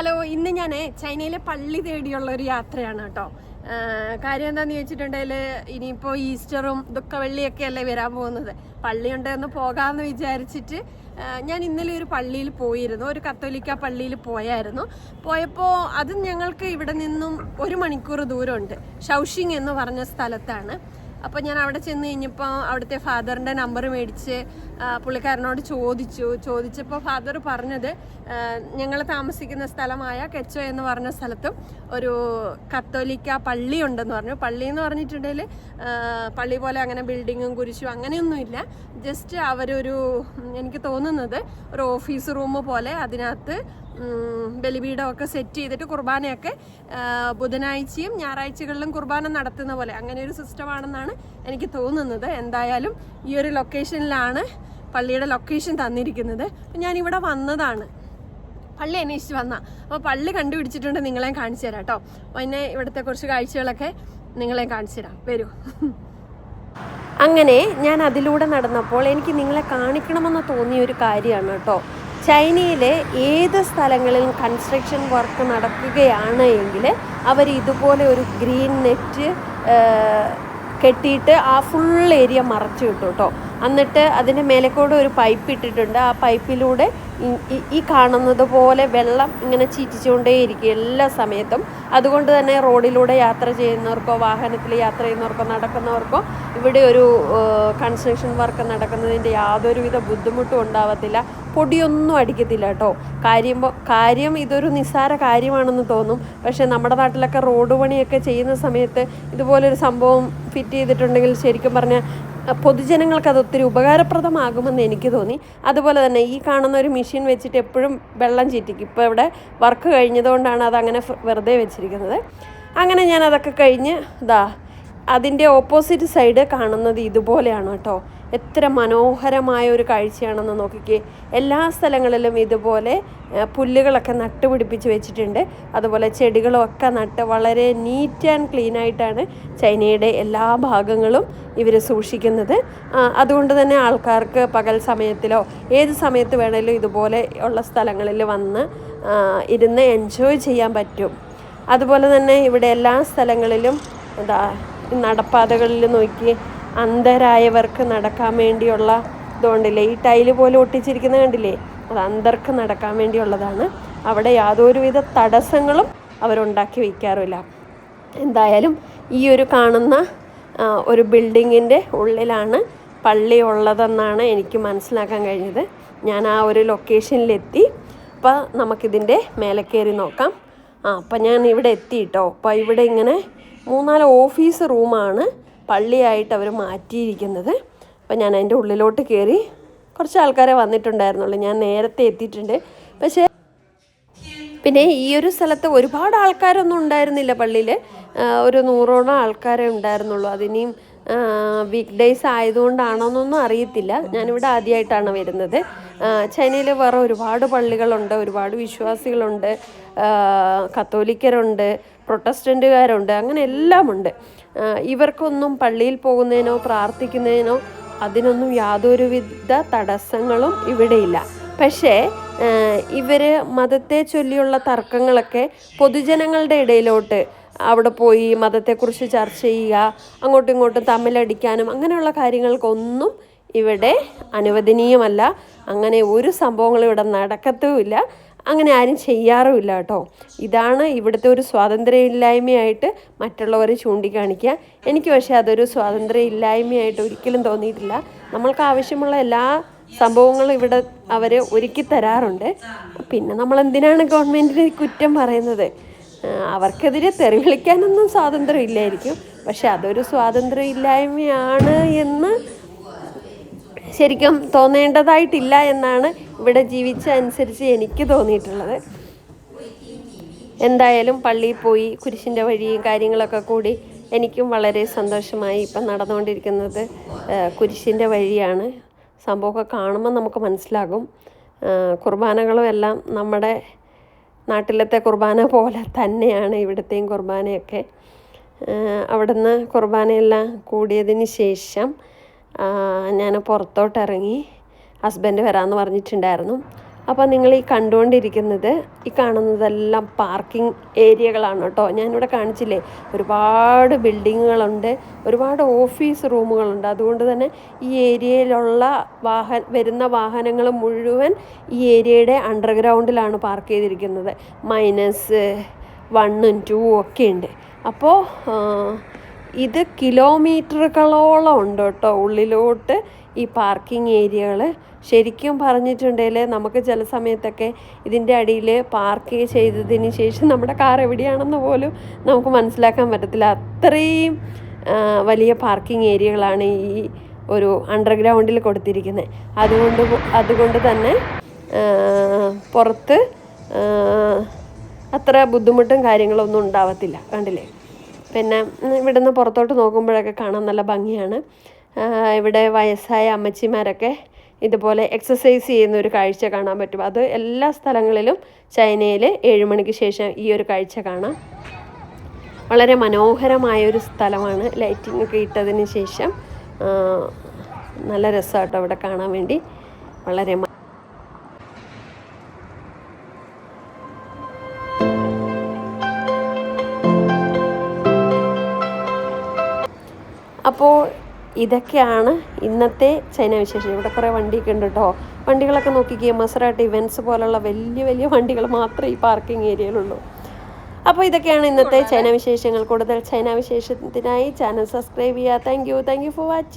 Hello ഇന്ന് ഞാൻ ചൈനയിലെ പള്ളി തേടിയുള്ള ഒരു യാത്രയാണ് കേട്ടോ. കാര്യം എന്താണെന്ന് ചോദിച്ചിട്ടുണ്ടെങ്കിൽ ഇനിയിപ്പോൾ ഈസ്റ്ററും ദുഃഖവെള്ളിയൊക്കെ അല്ലേ വരാൻ പോകുന്നത്. പള്ളിയുണ്ടെന്ന് പോകാമെന്ന് വിചാരിച്ചിട്ട് ഞാൻ ഇന്നലെ ഒരു പള്ളിയിൽ പോയിരുന്നു. ഒരു കത്തോലിക്ക പള്ളിയിൽ പോയായിരുന്നു. പോയപ്പോൾ അത് ഞങ്ങൾക്ക് ഇവിടെ നിന്നും ഒരു മണിക്കൂർ ദൂരമുണ്ട്. ഷൗഷിങ് എന്ന് പറഞ്ഞ സ്ഥലത്താണ്. അപ്പോൾ ഞാൻ അവിടെ ചെന്ന് കഴിഞ്ഞപ്പോൾ അവിടുത്തെ ഫാദറിന്റെ നമ്പർ മേടിച്ച് പുള്ളിക്കാരനോട് ചോദിച്ചു. ചോദിച്ചപ്പോൾ ഫാദർ പറഞ്ഞത് ഞങ്ങൾ താമസിക്കുന്ന സ്ഥലമായ കെച്ചോ എന്ന് പറഞ്ഞ സ്ഥലത്തും ഒരു കത്തോലിക്ക പള്ളി ഉണ്ടെന്ന് പറഞ്ഞു. പള്ളി എന്ന് പറഞ്ഞിട്ടുണ്ടെങ്കിൽ പള്ളി പോലെ അങ്ങനെ ബിൽഡിങ്ങും കുരിശും അങ്ങനെയൊന്നുമില്ല. ജസ്റ്റ് അവരൊരു എനിക്ക് തോന്നുന്നത് ഒരു ഓഫീസ് റൂം പോലെ അതിനകത്ത് ബലിപീഠമൊക്കെ സെറ്റ് ചെയ്തിട്ട് കുർബാനയൊക്കെ ബുധനാഴ്ചയും ഞായറാഴ്ചകളിലും കുർബാന നടത്തുന്ന പോലെ. അങ്ങനെ ഒരു സിസ്റ്റമാണെന്നാണ് എനിക്ക് തോന്നുന്നത്. എന്തായാലും ഈ ഒരു ലൊക്കേഷനിലാണ് പള്ളിയുടെ ലൊക്കേഷൻ തന്നിരിക്കുന്നത്. ഞാനിവിടെ വന്നതാണ്. പള്ളി അന്വേഷിച്ച് വന്ന. അപ്പോൾ പള്ളി കണ്ടുപിടിച്ചിട്ടുണ്ട് നിങ്ങളെ കാണിച്ചു തരാം കേട്ടോ. പിന്നെ ഇവിടുത്തെ കുറച്ച് കാഴ്ചകളൊക്കെ നിങ്ങളെ കാണിച്ചു തരാം. വരൂ. അങ്ങനെ ഞാൻ അതിലൂടെ നടന്നപ്പോൾ എനിക്ക് നിങ്ങളെ കാണിക്കണമെന്ന് തോന്നിയ ഒരു കാര്യമാണ് കേട്ടോ. ചൈനയിലെ ഏത് സ്ഥലങ്ങളിലും കൺസ്ട്രക്ഷൻ വർക്ക് നടക്കുകയാണ് എങ്കിൽ അവർ ഇതുപോലെ ഒരു ഗ്രീൻ നെറ്റ് കെട്ടിയിട്ട് ആ ഫുൾ ഏരിയ മറച്ചു കിട്ടും കേട്ടോ എന്നിട്ട് അതിന്റെ മേലെക്കൂടെ ഒരു പൈപ്പ് ഇട്ടിട്ടുണ്ട്. ആ പൈപ്പിലൂടെ ഈ- കാണുന്നത് പോലെ വെള്ളം ഇങ്ങനെ ചീറ്റിച്ചുകൊണ്ടേയിരിക്കും എല്ലാ സമയത്തും. അതുകൊണ്ട് തന്നെ റോഡിലൂടെ യാത്ര ചെയ്യുന്നവർക്കോ വാഹനത്തിൽ യാത്ര ചെയ്യുന്നവർക്കോ നടക്കുന്നവർക്കോ ഇവിടെ ഒരു കൺസ്ട്രക്ഷൻ വർക്ക് നടക്കുന്നതിന്റെ യാതൊരുവിധ ബുദ്ധിമുട്ടും ഉണ്ടാവത്തില്ല. പൊടിയൊന്നും അടിക്കത്തില്ല കേട്ടോ. കാര്യം കാര്യം ഇതൊരു നിസ്സാര കാര്യമാണെന്ന് തോന്നും. പക്ഷേ നമ്മുടെ നാട്ടിലൊക്കെ റോഡ് പണിയൊക്കെ ചെയ്യുന്ന സമയത്ത് ഇതുപോലൊരു സംഭവം ഫിറ്റ് ചെയ്തിട്ടുണ്ടെങ്കിൽ ശരിക്കും പറഞ്ഞാൽ പൊതുജനങ്ങൾക്ക് അത് ഒത്തിരി ഉപകാരപ്രദമാകുമെന്ന് എനിക്ക് തോന്നി. അതുപോലെ തന്നെ ഈ കാണുന്ന ഒരു മെഷീൻ വെച്ചിട്ട് എപ്പോഴും വെള്ളം ചീറ്റിക്കും. ഇപ്പോൾ ഇവിടെ വർക്ക് കഴിഞ്ഞതുകൊണ്ടാണ് അത് അങ്ങനെ വെറുതെ വെച്ചിരിക്കുന്നത്. അങ്ങനെ ഞാൻ അതൊക്കെ കഴിഞ്ഞ് ഇതാ അതിന്റെ ഓപ്പോസിറ്റ് സൈഡ് കാണുന്നത് ഇതുപോലെയാണ് കേട്ടോ. എത്ര മനോഹരമായ ഒരു കാഴ്ചയാണെന്ന് നോക്കിക്കേ. എല്ലാ സ്ഥലങ്ങളിലും ഇതുപോലെ പുല്ലുകളൊക്കെ നട്ടുപിടിപ്പിച്ച് വെച്ചിട്ടുണ്ട്. അതുപോലെ ചെടികളൊക്കെ നട്ട് വളരെ നീറ്റ് ആൻഡ് ക്ലീൻ ആയിട്ടാണ് ചൈനയുടെ എല്ലാ ഭാഗങ്ങളും ഇവർ സൂക്ഷിക്കുന്നത്. അതുകൊണ്ട് തന്നെ ആൾക്കാർക്ക് പകൽ സമയത്തിലോ ഏത് സമയത്ത് വേണേലും ഇതുപോലെ ഉള്ള സ്ഥലങ്ങളിൽ വന്ന് ഇരുന്ന് എൻജോയ് ചെയ്യാൻ പറ്റും. അതുപോലെ തന്നെ ഇവിടെ എല്ലാ സ്ഥലങ്ങളിലും എന്താ നടപ്പാതകളിൽ നോക്കി അന്ധരായവർക്ക് നടക്കാൻ വേണ്ടിയുള്ള ഇതുകൊണ്ടില്ലേ ഈ ടൈൽ പോലെ ഒട്ടിച്ചിരിക്കുന്ന കണ്ടില്ലേ അത് അന്ധർക്ക് നടക്കാൻ വേണ്ടിയുള്ളതാണ്. അവിടെ യാതൊരുവിധ തടസ്സങ്ങളും അവരുണ്ടാക്കി വയ്ക്കാറില്ല. എന്തായാലും ഈ ഒരു കാണുന്ന ഒരു ബിൽഡിങ്ങിന്റെ ഉള്ളിലാണ് പള്ളി ഉള്ളതെന്നാണ് എനിക്ക് മനസ്സിലാക്കാൻ കഴിഞ്ഞത്. ഞാൻ ആ ഒരു ലൊക്കേഷനിലെത്തി. അപ്പോൾ നമുക്കിതിന്റെ മേലെ കയറി നോക്കാം. ആ അപ്പം ഞാൻ ഇവിടെ എത്തിയിട്ടോ? അപ്പോൾ ഇവിടെ ഇങ്ങനെ മൂന്നാൽ ഓഫീസ് റൂമാണ്. പള്ളിയായിട്ട് അവർ മാറ്റിയിരിക്കുന്നത്. അപ്പം ഞാൻ അതിന്റെ ഉള്ളിലോട്ട് കയറി കുറച്ച് ആൾക്കാരെ വന്നിട്ടുണ്ടായിരുന്നുള്ളൂ. ഞാൻ നേരത്തെ എത്തിയിട്ടുണ്ട്. പക്ഷേ പിന്നെ ഈ ഒരു സ്ഥലത്ത് ഒരുപാട് ആൾക്കാരൊന്നും ഉണ്ടായിരുന്നില്ല പള്ളിയിൽ ഒരു നൂറോളം ആൾക്കാരെ ഉണ്ടായിരുന്നുള്ളൂ. അതിനിയും വീക്ക് ഡേയ്സ് ആയതുകൊണ്ടാണോന്നൊന്നും അറിയത്തില്ല. ഞാനിവിടെ ആദ്യമായിട്ടാണ് വരുന്നത്. ചൈനയിൽ വേറെ ഒരുപാട് പള്ളികളുണ്ട് ഒരുപാട് വിശ്വാസികളുണ്ട് കത്തോലിക്കരുണ്ട് പ്രൊട്ടസ്റ്റന്റുകാരുണ്ട് അങ്ങനെ എല്ലാമുണ്ട്. ഇവർക്കൊന്നും പള്ളിയിൽ പോകുന്നതിനോ പ്രാർത്ഥിക്കുന്നതിനോ അതിനൊന്നും യാതൊരുവിധ തടസ്സങ്ങളും ഇവിടെയില്ല. പക്ഷേ ഇവർ മതത്തെ ചൊല്ലിയുള്ള തർക്കങ്ങളൊക്കെ പൊതുജനങ്ങളുടെ ഇടയിലോട്ട് അവിടെ പോയി മതത്തെക്കുറിച്ച് ചർച്ച ചെയ്യുക അങ്ങോട്ടും ഇങ്ങോട്ടും തമ്മിലടിക്കാനും അങ്ങനെയുള്ള കാര്യങ്ങൾക്കൊന്നും ഇവിടെ അനുവദനീയമല്ല. അങ്ങനെ ഒരു സംഭവങ്ങളും ഇവിടെ നടക്കത്തുമില്ല. അങ്ങനെ ആരും ചെയ്യാറുമില്ല കേട്ടോ. ഇതാണ് ഇവിടുത്തെ ഒരു സ്വാതന്ത്ര്യമില്ലായ്മയായിട്ട് മറ്റുള്ളവരെ ചൂണ്ടിക്കാണിക്കുക. എനിക്ക് പക്ഷേ അതൊരു സ്വാതന്ത്ര്യമില്ലായ്മയായിട്ട് ഒരിക്കലും തോന്നിയിട്ടില്ല. നമ്മൾക്ക് ആവശ്യമുള്ള എല്ലാ സംഭവങ്ങളും ഇവിടെ അവർ ഒരുക്കി തരാറുണ്ട്. പിന്നെ നമ്മൾ എന്തിനാണ് ഗവൺമെന്റിന് കുറ്റം പറയുന്നത്? അവർക്കെതിരെ തെറിവിളിക്കാനൊന്നും സ്വാതന്ത്ര്യം ഇല്ലായിരിക്കും പക്ഷെ അതൊരു സ്വാതന്ത്ര്യം ഇല്ലായ്മയാണ് എന്ന് ശരിക്കും തോന്നേണ്ടതായിട്ടില്ല എന്നാണ് ഇവിടെ ജീവിച്ച അനുസരിച്ച് എനിക്ക് തോന്നിയിട്ടുള്ളത്. എന്തായാലും പള്ളിയിൽ പോയി കുരിശിന്റെ വഴിയും കാര്യങ്ങളൊക്കെ കൂടി എനിക്കും വളരെ സന്തോഷമായി ഇപ്പം നടന്നുകൊണ്ടിരിക്കുന്നത് കുരിശിന്റെ വഴിയാണ്. സംഭവമൊക്കെ കാണുമ്പോൾ നമുക്ക് മനസ്സിലാകും. കുർബാനകളും എല്ലാം നമ്മുടെ നാട്ടിലത്തെ കുർബാന പോലെ തന്നെയാണ് ഇവിടുത്തെയും കുർബാനയൊക്കെ. അവിടുന്ന് കുർബാനയെല്ലാം കൂടിയതിന് ശേഷം ഞാൻ പുറത്തോട്ടിറങ്ങി ഹസ്ബൻഡ് വരാമെന്ന് പറഞ്ഞിട്ടുണ്ടായിരുന്നു. അപ്പോൾ നിങ്ങൾ ഈ കണ്ടുകൊണ്ടിരിക്കുന്നത് ഈ കാണുന്നതെല്ലാം പാർക്കിംഗ് ഏരിയകളാണ് കേട്ടോ. ഞാനിവിടെ കാണിച്ചില്ലേ ഒരുപാട് ബിൽഡിങ്ങുകളുണ്ട് ഒരുപാട് ഓഫീസ് റൂമുകളുണ്ട്. അതുകൊണ്ട് തന്നെ ഈ ഏരിയയിലുള്ള വാഹന വരുന്ന വാഹനങ്ങൾ മുഴുവൻ ഈ ഏരിയയുടെ അണ്ടർഗ്രൗണ്ടിലാണ് പാർക്ക് ചെയ്തിരിക്കുന്നത്. മൈനസ് വണ്ണും ടൂ ഒക്കെ ഉണ്ട്. അപ്പോൾ ഇത് കിലോമീറ്ററുകളോളം ഉണ്ട് കേട്ടോ ഉള്ളിലോട്ട് ഈ പാർക്കിംഗ് ഏരിയകൾ ശരിക്കും പറഞ്ഞിട്ടുണ്ടെങ്കിൽ നമുക്ക് ചില സമയത്തൊക്കെ ഇതിന്റെ അടിയിൽ പാർക്ക് ചെയ്തതിന് ശേഷം നമ്മുടെ കാർ എവിടെയാണെന്ന് പോലും നമുക്ക് മനസ്സിലാക്കാൻ പറ്റത്തില്ല. അത്രയും വലിയ പാർക്കിംഗ് ഏരിയകളാണ് ഈ ഒരു അണ്ടർഗ്രൗണ്ടിൽ കൊടുത്തിരിക്കുന്നത് അതുകൊണ്ട് അതുകൊണ്ട് തന്നെ പുറത്ത് അത്ര ബുദ്ധിമുട്ടും കാര്യങ്ങളൊന്നും ഉണ്ടാവത്തില്ല. കണ്ടില്ലേ? പിന്നെ ഇവിടുന്ന് പുറത്തോട്ട് നോക്കുമ്പോഴൊക്കെ കാണാൻ നല്ല ഭംഗിയാണ്. ഇവിടെ വയസ്സായ അമ്മച്ചിമാരൊക്കെ ഇതുപോലെ എക്സസൈസ് ചെയ്യുന്ന ഒരു കാഴ്ച കാണാൻ പറ്റും. അത് എല്ലാ സ്ഥലങ്ങളിലും ചൈനയിൽ ഏഴ് മണിക്ക് ശേഷം ഈ ഒരു കാഴ്ച കാണാം. വളരെ മനോഹരമായ ഒരു സ്ഥലമാണ് ലൈറ്റിംഗ് ഒക്കെ ഇട്ടതിന് ശേഷം. നല്ല രസമാട്ടോ അവിടെ കാണാൻ വേണ്ടി. വളരെ അപ്പോൾ ഇതൊക്കെയാണ് ഇന്നത്തെ ചൈന വിശേഷം ഇവിടെ കുറേ വണ്ടിയൊക്കെ ഉണ്ട് കേട്ടോ. വണ്ടികളൊക്കെ നോക്കിക്കേ മസറാട്ട് ഇവൻസ് പോലുള്ള വലിയ വലിയ വണ്ടികൾ മാത്രമേ ഈ പാർക്കിംഗ് ഏരിയയിലുള്ളൂ. അപ്പോൾ ഇതൊക്കെയാണ് ഇന്നത്തെ ചൈന വിശേഷങ്ങൾ കൂടുതൽ ചൈന വിശേഷത്തിനായി ചാനൽ സബ്സ്ക്രൈബ് ചെയ്യുക. Thank you. Thank you for watching.